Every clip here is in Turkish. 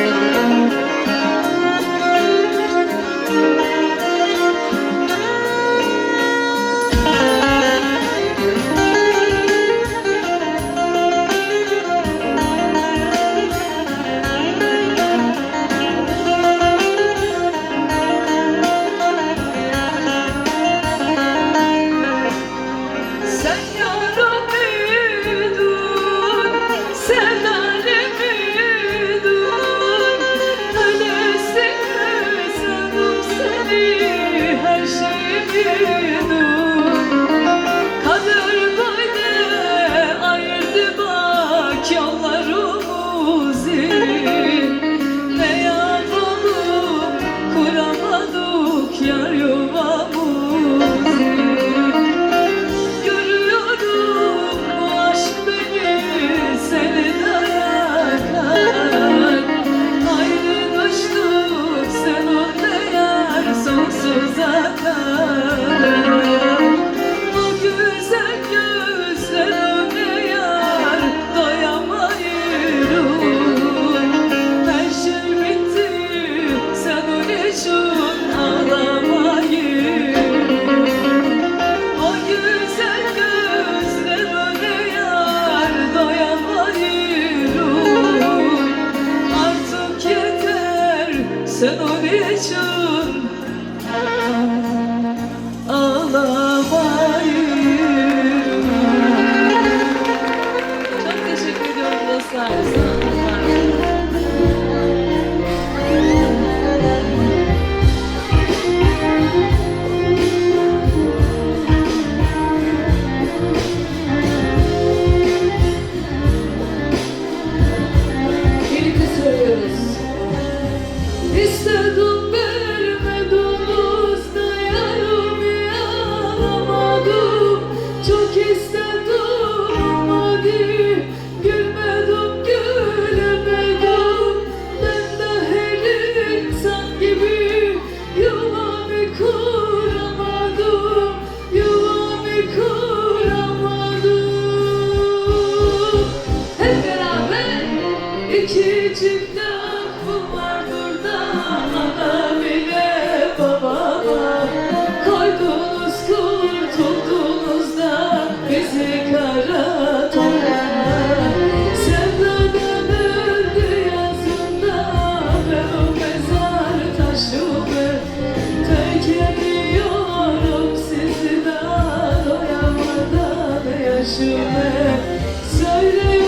Música Rachel. Doyamadan yaşımı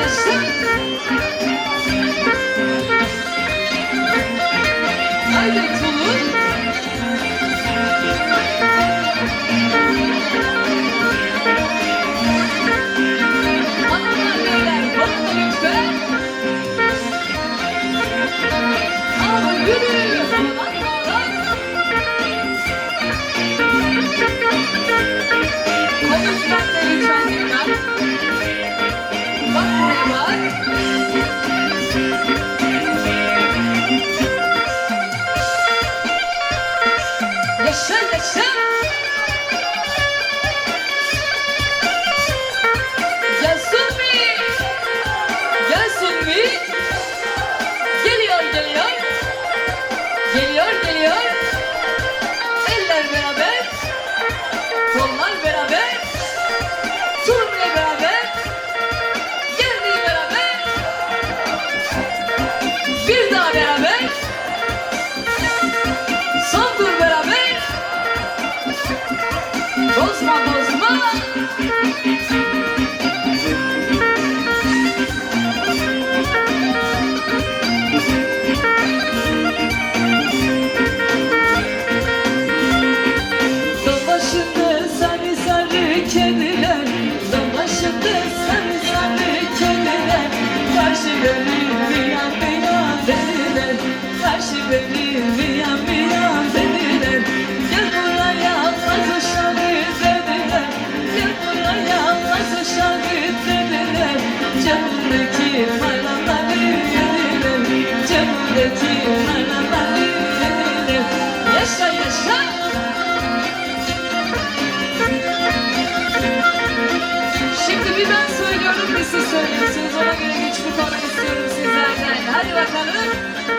Mississippi. yaşa yaşa ンパレス、シーサイサ、は来る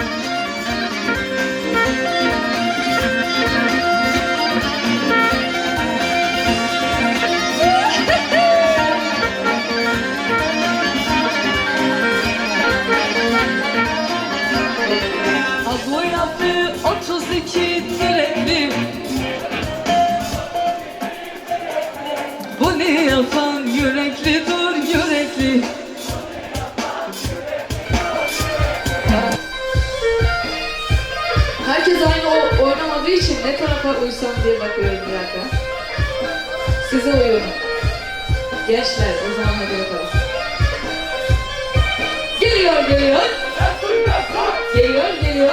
tarafa uysam diye bakıyorum bir dakika. Size uyuyorum. Gençler o zaman hadi bakalım. Geliyor geliyor. Geliyor geliyor.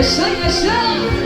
我想也想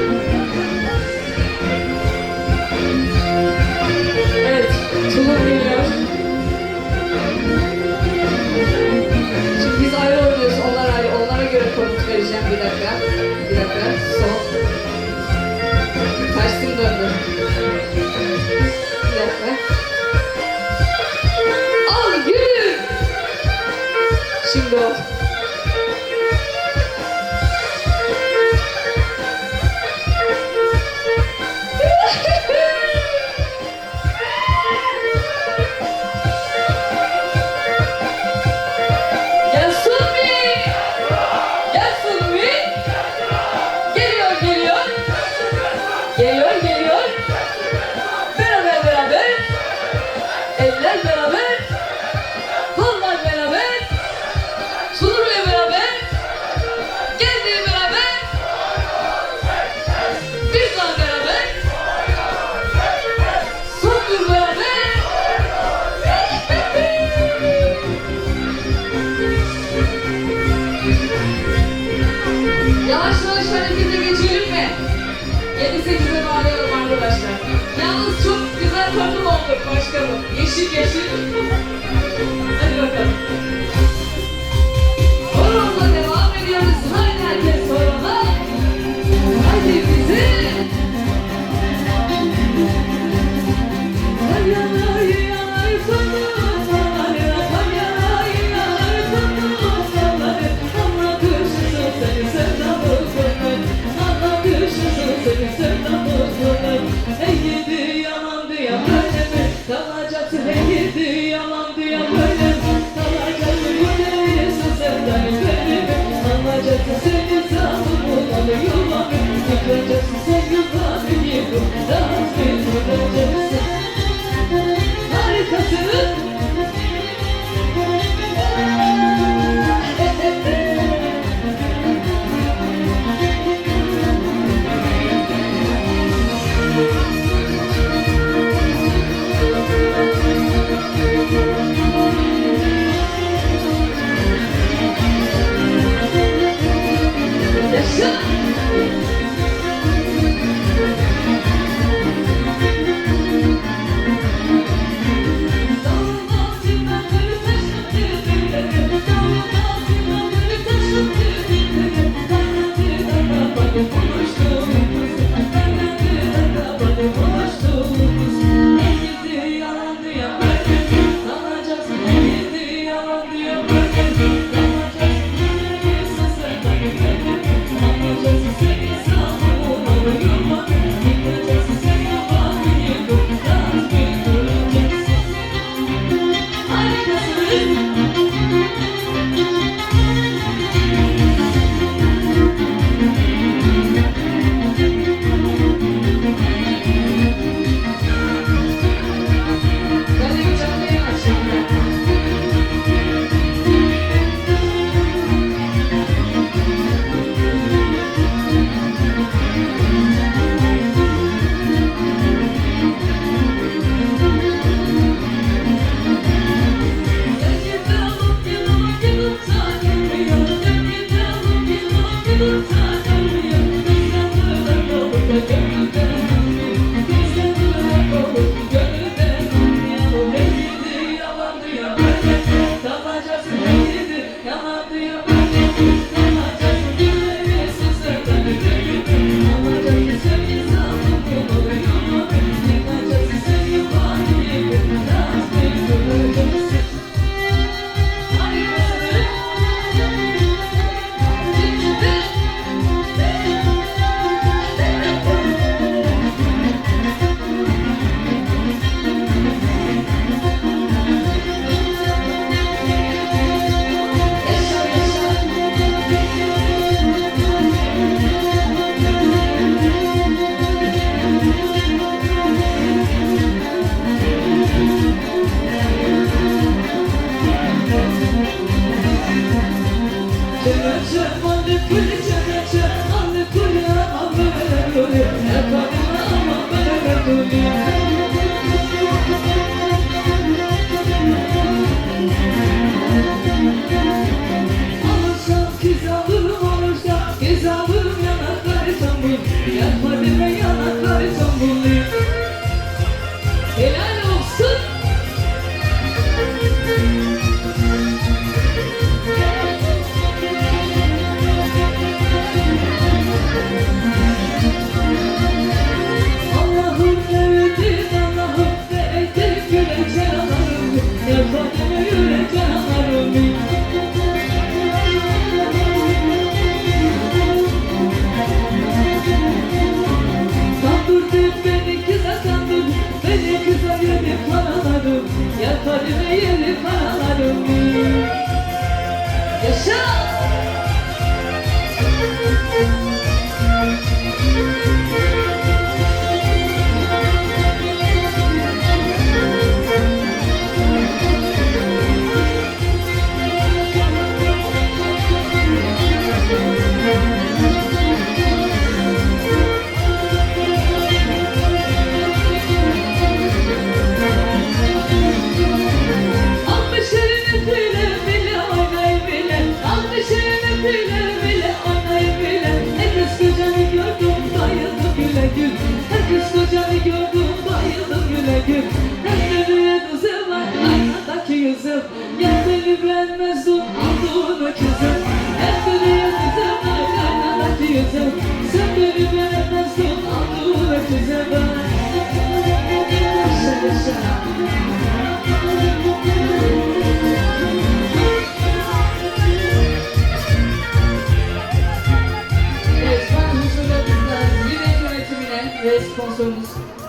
Yeşil yeşil.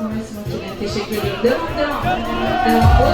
Makine'ye teşekkür ediyorum. Devam, devam. Devam,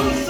Jose.